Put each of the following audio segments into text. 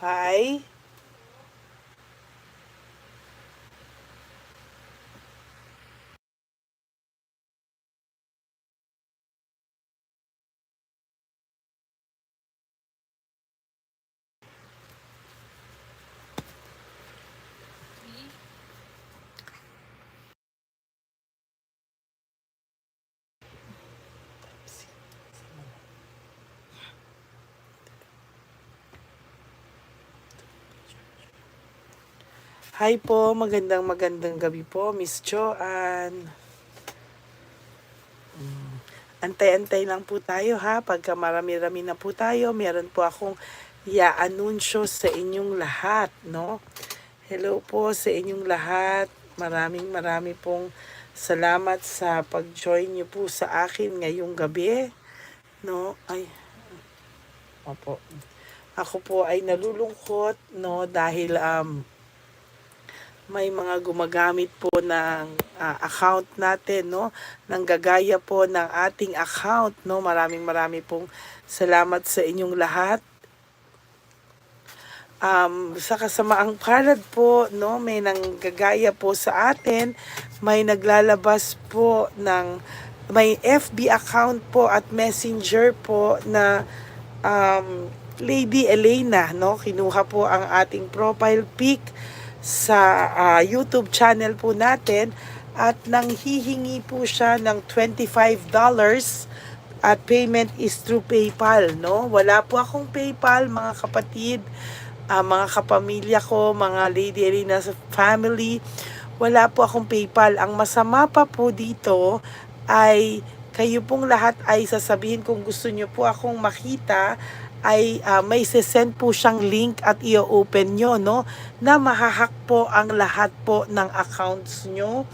嗨。Hi po, magandang magandang gabi po, Miss Joanne. Mm, Antay-antay lang po tayo ha, pagka marami-rami na po tayo, meron po akong i-anunsyo sa inyong lahat, no? Hello po sa inyong lahat, maraming marami pong salamat sa pag-join niyo po sa akin ngayong gabi, no? Ay, opo. Ako po ay nalulungkot, no, dahil um, may mga gumagamit po ng ah, account natin, no? Nang gagaya po ng ating account, no? Maraming marami pong salamat sa inyong lahat. Um, sa kasamaang palad po, no? May nang gagaya po sa atin, may naglalabas po ng may FB account po at messenger po na um, Lady Elena, no? Kinuha po ang ating profile pic sa ah, YouTube channel po natin at nang hihingi po siya ng $25 at payment is through PayPal, no? Wala po akong PayPal, mga kapatid, ah, mga kapamilya ko, mga Lady Elena family. Wala po akong PayPal. Ang masama pa po dito ay kayo pong lahat ay sasabihin kung gusto nyo po akong makita ay ah, may send po siyang link at i-open nyo, no? Na mahahack po ang lahat po ng accounts nyo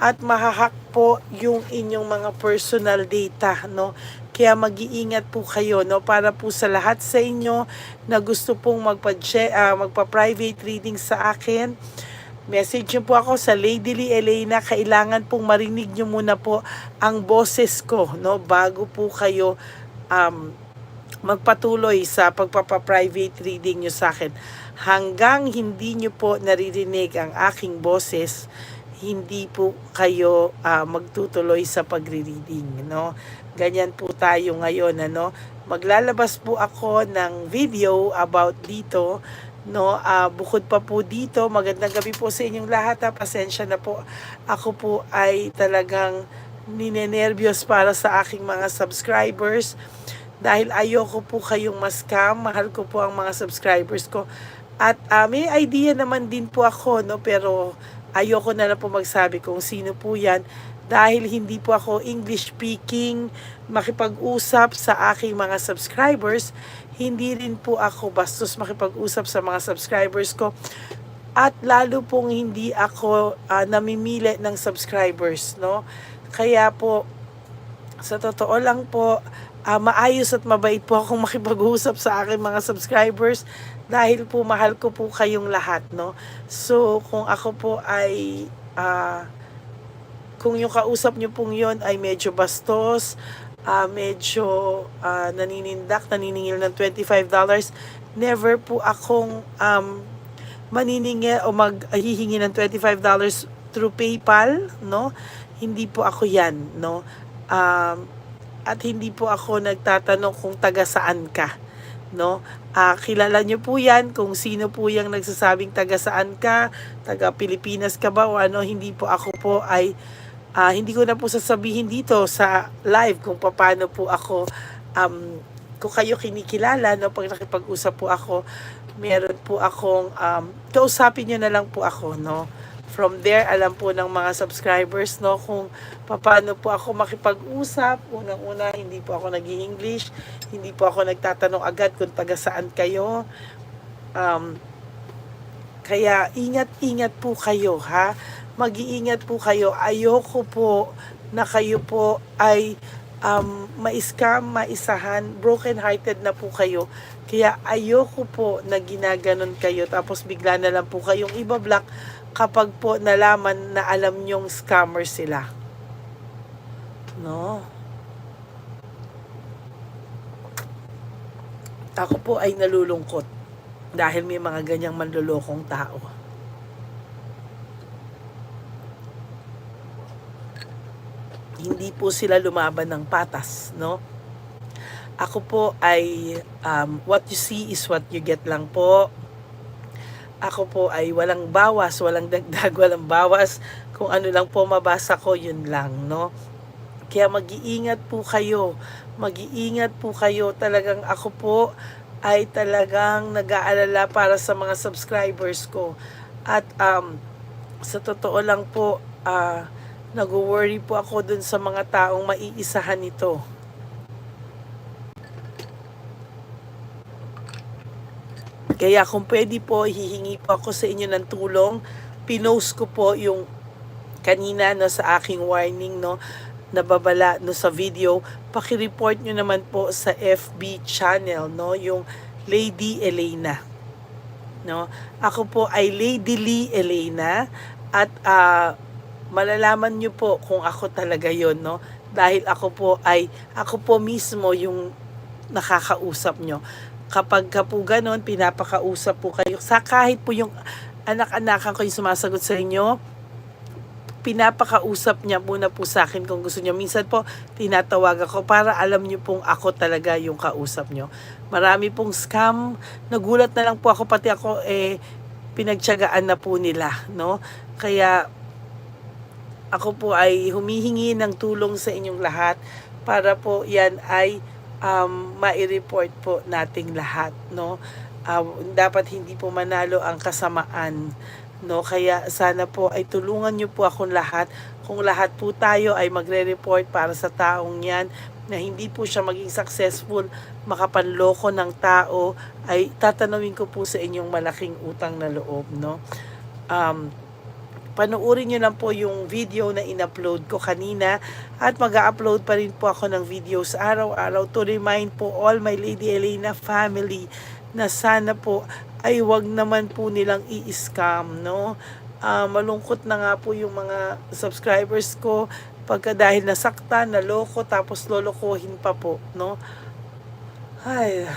at mahahack po yung inyong mga personal data, no? Kaya mag-iingat po kayo, no? Para po sa lahat sa inyo na gusto pong magpa, ah, magpa-private reading sa akin, Message niyo po ako sa Lady Lee Elena. Kailangan pong marinig niyo muna po ang boses ko, no? Bago po kayo um, magpatuloy sa pagpapa-private reading nyo sa akin. Hanggang hindi nyo po naririnig ang aking boses, hindi po kayo ah, magtutuloy sa pagre-reading, no? Ganyan po tayo ngayon, ano? Maglalabas po ako ng video about dito, no? Ah, bukod pa po dito, magandang gabi po sa inyong lahat, ha? Pasensya na po. Ako po ay talagang ninenervyos para sa aking mga subscribers dahil ayoko po kayong ma-scam, mahal ko po ang mga subscribers ko. At ah, may idea naman din po ako, no? pero ayoko na lang po magsabi kung sino po yan dahil hindi po ako English speaking, makipag-usap sa aking mga subscribers, hindi rin po ako bastos makipag-usap sa mga subscribers ko at lalo pong hindi ako ah, namimili ng subscribers, no? Kaya po, sa totoo lang po, ah, maayos at mabait po akong makipag-usap sa aking mga subscribers dahil po mahal ko po kayong lahat, no? So, kung ako po ay ah, kung yung kausap nyo pong yon ay medyo bastos, ah, medyo ah, naninindak, naniningil ng $25, never po akong um, maniningil o maghihingi ng $25 through PayPal, no? Hindi po ako yan, no? Um, at hindi po ako nagtatanong kung taga saan ka, no? Ah, kilala niyo po 'yan kung sino po 'yang nagsasabing taga saan ka, taga Pilipinas ka ba o ano, hindi po ako po ay ah, hindi ko na po sasabihin dito sa live kung paano po ako um, kung kayo kinikilala no pag nakipag-usap po ako meron po akong um, kausapin niyo na lang po ako no from there alam po ng mga subscribers no kung paano po ako makipag-usap. Unang-una hindi po ako nag english hindi po ako nagtatanong agad kung taga saan kayo. Um, kaya ingat-ingat po kayo ha? Mag-iingat po kayo. Ayoko po na kayo po ay um, ma-scam, maisahan, broken hearted na po kayo. Kaya ayoko po na ginaganon kayo. Tapos bigla na lang po kayong iba-block kapag po nalaman na alam nyong scammer sila. No? Ako po ay nalulungkot. Dahil may mga ganyang manlolokong tao. Hindi po sila lumaban ng patas, no? Ako po ay um, what you see is what you get lang po. Ako po ay walang bawas, walang dagdag, walang bawas. Kung ano lang po mabasa ko, yun lang, no? Kaya mag-iingat po kayo. Mag-iingat po kayo. Talagang ako po ay talagang nag-aalala para sa mga subscribers ko. At um, sa totoo lang po, ah, nag-worry po ako dun sa mga taong maiisahan nito. Kaya kung pwede po, hihingi po ako sa inyo ng tulong. Pinost ko po yung kanina no, sa aking warning, no, nababala no, sa video. Pakireport nyo naman po sa FB channel, no, yung Lady Elena. No? Ako po ay Lady Lee Elena at ah, malalaman nyo po kung ako talaga yon no? Dahil ako po ay, ako po mismo yung nakakausap nyo kapag ka po ganon, pinapakausap po kayo. Sa kahit po yung anak-anakan ko yung sumasagot sa inyo, pinapakausap niya muna po sa akin kung gusto niyo. Minsan po, tinatawag ako para alam niyo pong ako talaga yung kausap niyo. Marami pong scam. Nagulat na lang po ako, pati ako eh, pinagtyagaan na po nila, no? Kaya, ako po ay humihingi ng tulong sa inyong lahat para po yan ay um, mai-report po nating lahat, no? Ah, dapat hindi po manalo ang kasamaan, no? Kaya sana po ay tulungan niyo po akong lahat. Kung lahat po tayo ay magre-report para sa taong yan na hindi po siya maging successful, makapanloko ng tao, ay tatanawin ko po sa inyong malaking utang na loob, no? Um, panoorin nyo lang po yung video na in-upload ko kanina at mag upload pa rin po ako ng videos araw-araw to remind po all my Lady Elena family na sana po ay wag naman po nilang i-scam, no? Ah, malungkot na nga po yung mga subscribers ko pagka dahil nasaktan, naloko, tapos lolokohin pa po, no? Ay,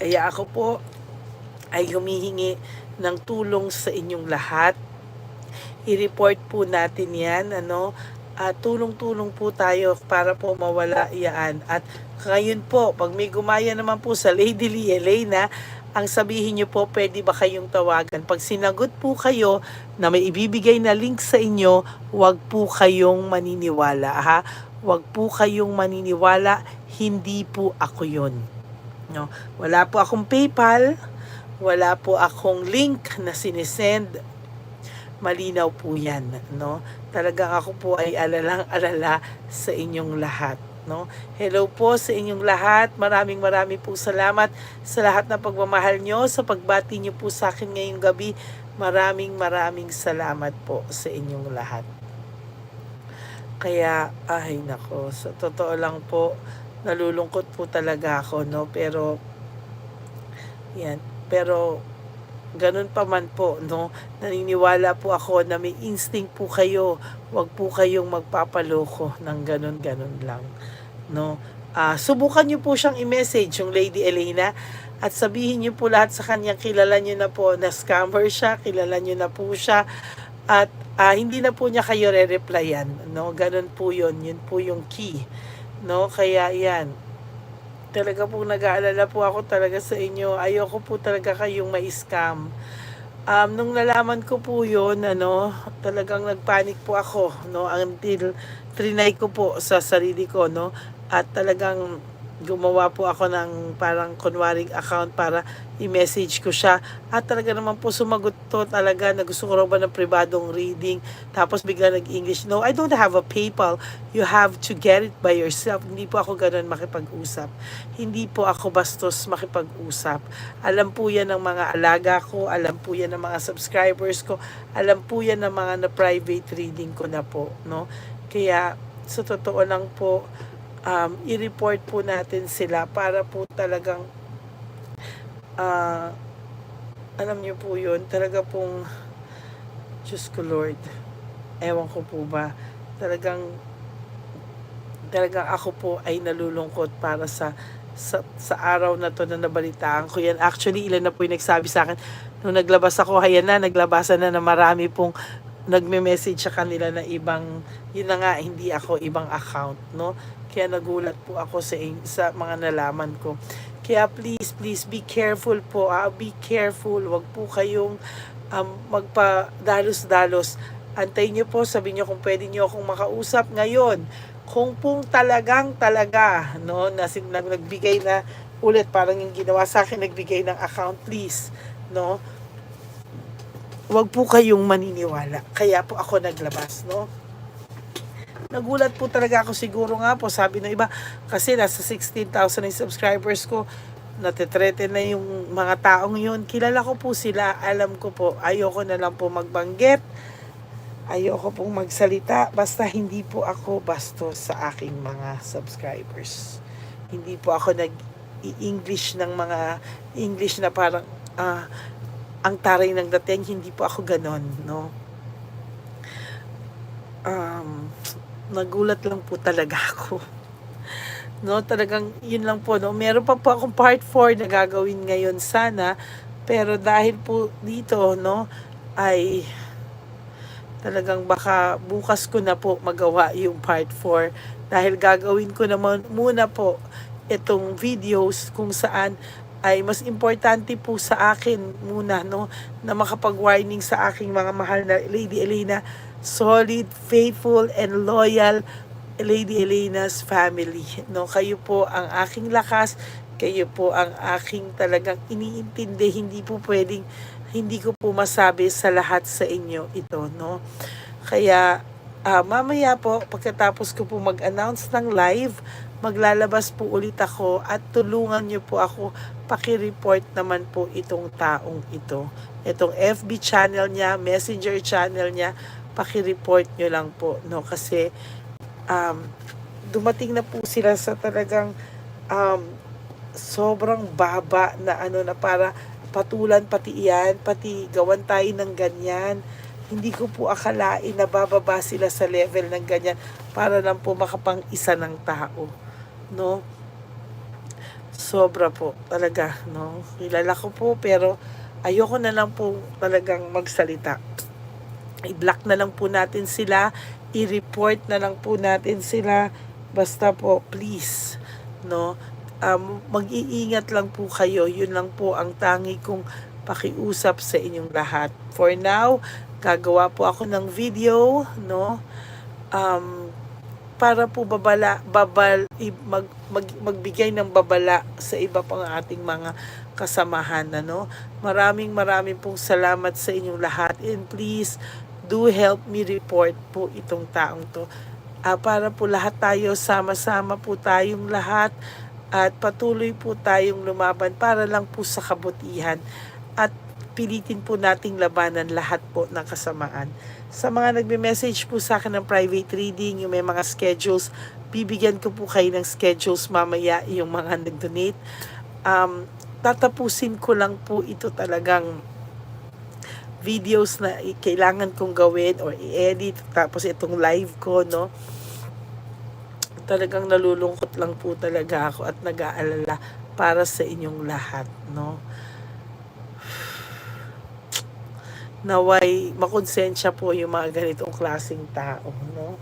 kaya ako po ay humihingi ng tulong sa inyong lahat. I-report po natin yan, ano, at tulong-tulong po tayo para po mawala yan. At ngayon po, pag may gumaya naman po sa Lady Elena, ang sabihin nyo po, pwede ba kayong tawagan? Pag sinagot po kayo na may ibibigay na link sa inyo, wag po kayong maniniwala, ha? Wag po kayong maniniwala, hindi po ako yon. No? Wala po akong PayPal, wala po akong link na sinisend. Malinaw po yan, no? Talagang ako po ay alalang-alala sa inyong lahat, no? Hello po sa inyong lahat. Maraming maraming po salamat sa lahat ng pagmamahal nyo, sa pagbati nyo po sa akin ngayong gabi. Maraming maraming salamat po sa inyong lahat. Kaya, ay nako, sa totoo lang po, nalulungkot po talaga ako, no? Pero, yan, pero ganun pa man po, no? Naniniwala po ako na may instinct po kayo. Huwag po kayong magpapaloko ng ganun-ganun lang, no? Ah, subukan niyo po siyang i-message yung Lady Elena at sabihin niyo po lahat sa kanya kilala niyo na po na scammer siya, kilala niyo na po siya at ah, hindi na po niya kayo re-replyan, no? Ganun po 'yon, yun po yung key, no? Kaya 'yan, talaga po nag-aalala po ako talaga sa inyo. Ayoko po talaga kayong ma-scam. Um, nung nalaman ko po yun, ano, talagang nagpanik po ako, no, until trinay ko po sa sarili ko, no, at talagang gumawa po ako ng parang kunwaring account para i-message ko siya. At talaga naman po sumagot to talaga na gusto ko raw ba ng pribadong reading. Tapos bigla nag-English, no, I don't have a PayPal. You have to get it by yourself. Hindi po ako ganun makipag-usap. Hindi po ako bastos makipag-usap. Alam po yan ng mga alaga ko, alam po yan ng mga subscribers ko, alam po yan ng mga na-private reading ko na po, no? Kaya sa totoo lang po, um, i-report po natin sila para po talagang ah, alam niyo po yun, talaga pong Diyos ko Lord, ewan ko po ba, talagang talagang ako po ay nalulungkot para sa sa, sa araw na to na nabalitaan ko yan. Actually, ilan na po yung nagsabi sa akin, nung naglabas ako, hayan na, naglabasan na na marami pong nagme-message sa kanila na ibang, yun na nga, hindi ako ibang account, no? Kaya nagulat po ako sa, sa mga nalaman ko. Kaya please, please be careful po. Ah, be careful. Huwag po kayong um, magpa-dalos-dalos. Antayin nyo po, sabi nyo kung pwede nyo akong makausap ngayon. Kung pong talagang talaga, no, na nag- nagbigay na ulit, parang yung ginawa sa akin, nagbigay ng account, please, no, wag po kayong maniniwala. Kaya po ako naglabas, no. Nagulat po talaga ako siguro nga po, sabi ng iba, kasi nasa 16,000 na subscribers ko, natitrete na yung mga taong yun. Kilala ko po sila, alam ko po, ayoko na lang po magbanggit, ayoko pong magsalita, basta hindi po ako bastos sa aking mga subscribers. Hindi po ako nag-i-English ng mga English na parang ah, ang taray ng dating, hindi po ako ganon, no? Um, nagulat lang po talaga ako. No, talagang yun lang po, no. Meron pa po akong part 4 na gagawin ngayon sana, pero dahil po dito, no, ay talagang baka bukas ko na po magawa yung part 4 dahil gagawin ko naman muna po itong videos kung saan ay mas importante po sa akin muna no na makapag-warning sa aking mga mahal na Lady Elena solid, faithful and loyal Lady Elena's family no. Kayo po ang aking lakas kayo po ang aking talagang iniintindi. Hindi po pwedeng hindi ko po masabi sa lahat sa inyo ito no. Kaya ah, mamaya po pagkatapos ko po mag-announce ng live maglalabas po ulit ako at tulungan niyo po ako paki-report naman po itong taong ito. Itong FB channel niya, Messenger channel niya, paki-report niyo lang po, no? Kasi um, dumating na po sila sa talagang um, sobrang baba na ano na para patulan pati iyan, pati gawan tayo ng ganyan. Hindi ko po akalain na bababa sila sa level ng ganyan para lang po makapang isa ng tao no? Sobra po talaga no? Kilala ko po pero ayoko na lang po talagang magsalita. I-block na lang po natin sila i-report na lang po natin sila. Basta po please no? Um, mag-iingat lang po kayo. Yun lang po ang tangi kong pakiusap sa inyong lahat. For now gagawa po ako ng video no? Um, para po babala babal mag, mag, magbigay ng babala sa iba pang ating mga kasamahan ano? Maraming maraming pong salamat sa inyong lahat. And please do help me report po itong taong to. Ah, para po lahat tayo sama-sama po tayong lahat at patuloy po tayong lumaban para lang po sa kabutihan. At pilitin po nating labanan lahat po ng kasamaan. Sa mga nagme-message po sa akin ng private reading, yung may mga schedules, bibigyan ko po kayo ng schedules mamaya yung mga nag-donate. Um, tatapusin ko lang po ito talagang videos na kailangan kong gawin or i-edit tapos itong live ko no talagang nalulungkot lang po talaga ako at nag-aalala para sa inyong lahat no naway makonsensya po yung mga ganitong klaseng tao no?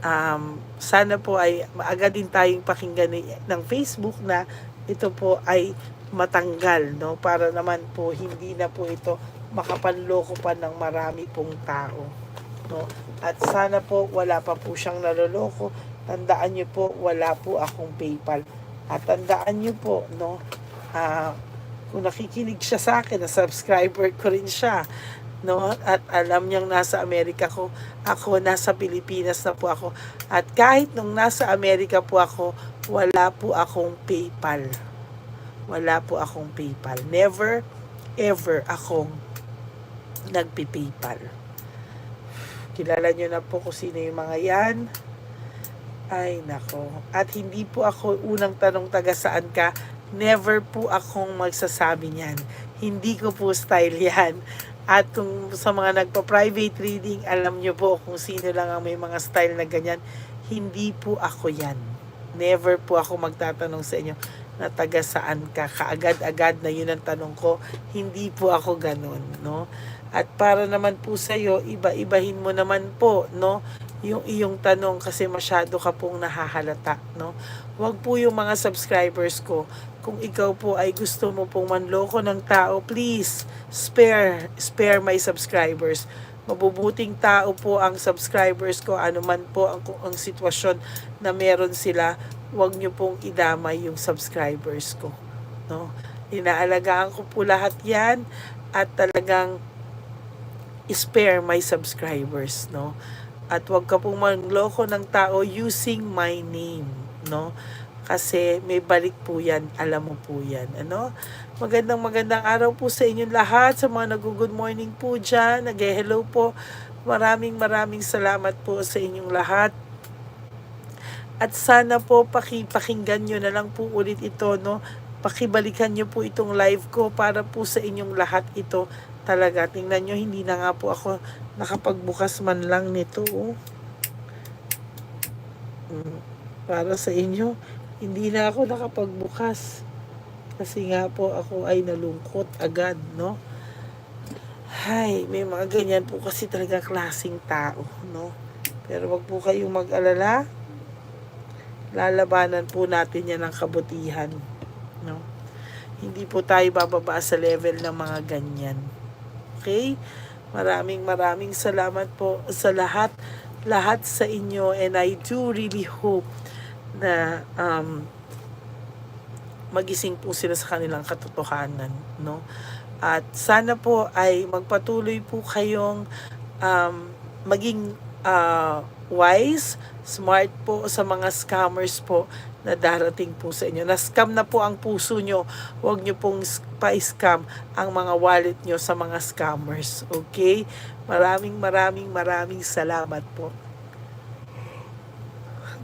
Um, sana po ay agad din tayong pakinggan ng Facebook na ito po ay matanggal no? Para naman po hindi na po ito makapanloko pa ng marami pong tao no? At sana po wala pa po siyang naloloko. Tandaan niyo po wala po akong PayPal. At tandaan niyo po no? Ah, kung nakikinig siya sa akin na subscriber ko rin siya no? At alam niyang nasa Amerika ko ako nasa Pilipinas na po ako. At kahit nung nasa Amerika po ako wala po akong PayPal. Wala po akong PayPal. Never ever akong nagpi-PayPal. Kilala niyo na po kung sino yung mga yan. Ay nako. At hindi po ako unang tanong taga saan ka? Never po akong magsasabi niyan. Hindi ko po style yan at kung sa mga nagpa-private reading, alam nyo po kung sino lang ang may mga style na ganyan. Hindi po ako yan. Never po ako magtatanong sa inyo. na taga saan ka. Kaagad-agad na yun ang tanong ko. Hindi po ako ganun, no? At para naman po sa'yo, iba-ibahin mo naman po, no? Yung iyong tanong kasi masyado ka pong nahahalata, no? Huwag po yung mga subscribers ko. Kung ikaw po ay gusto mo pong manloko ng tao, please, spare, spare my subscribers mabubuting tao po ang subscribers ko, ano man po ang, ang sitwasyon na meron sila, huwag nyo pong idamay yung subscribers ko. No? Inaalagaan ko po lahat yan at talagang spare my subscribers. No? At huwag ka pong mangloko ng tao using my name. No? Kasi may balik po yan, alam mo po yan. Ano? Magandang magandang araw po sa inyong lahat, sa mga nag-good morning po dyan, nag-hello po. Maraming maraming salamat po sa inyong lahat. At sana po pakipakinggan nyo na lang po ulit ito, no? Pakibalikan nyo po itong live ko para po sa inyong lahat ito talaga. Tingnan nyo, hindi na nga po ako nakapagbukas man lang nito, oh. Mm, Para sa inyo, hindi na ako nakapagbukas. Kasi nga po ako ay nalungkot agad, no? Hay, may mga ganyan po kasi talaga klasing tao, no? Pero wag po kayong mag-alala. Lalabanan po natin yan ng kabutihan, no? Hindi po tayo bababa sa level ng mga ganyan. Okay? Maraming maraming salamat po sa lahat lahat sa inyo and I do really hope na um, magising po sila sa kanilang katotohanan, no? At sana po ay magpatuloy po kayong um, maging uh, wise, smart po sa mga scammers po na darating po sa inyo. Na-scam na po ang puso nyo. Huwag nyo pong pa-scam ang mga wallet nyo sa mga scammers. Okay? Maraming maraming maraming salamat po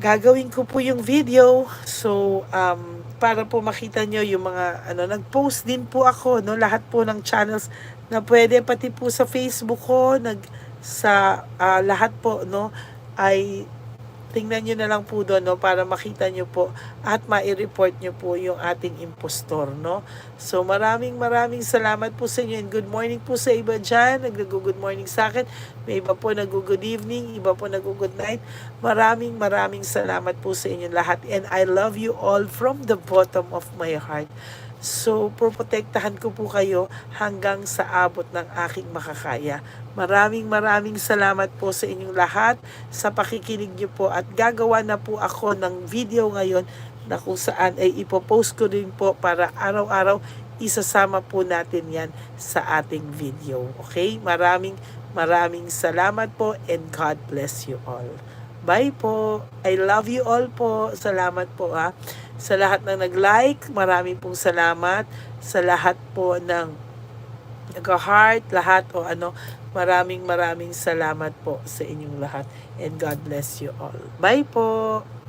gagawin ko po yung video. So, um, para po makita nyo yung mga, ano, nag-post din po ako, no, lahat po ng channels na pwede, pati po sa Facebook ko, nag, sa ah, lahat po, no, ay tingnan nyo na lang po doon, no, para makita nyo po at ma-report nyo po yung ating impostor, no. So, maraming maraming salamat po sa inyo and good morning po sa iba dyan, nag-good morning sa akin. May iba po nag-good evening, iba po nag-good night. Maraming maraming salamat po sa inyo lahat and I love you all from the bottom of my heart. So, proprotektahan ko po kayo hanggang sa abot ng aking makakaya. Maraming maraming salamat po sa inyong lahat sa pakikinig niyo po at gagawa na po ako ng video ngayon na kung saan ay ipopost ko din po para araw-araw isasama po natin yan sa ating video. Okay? Maraming maraming salamat po and God bless you all. Bye po. I love you all po. Salamat po ha. Sa lahat ng nag-like, maraming pong salamat. Sa lahat po ng nag-heart, lahat o ano, maraming maraming salamat po sa inyong lahat. And God bless you all. Bye po.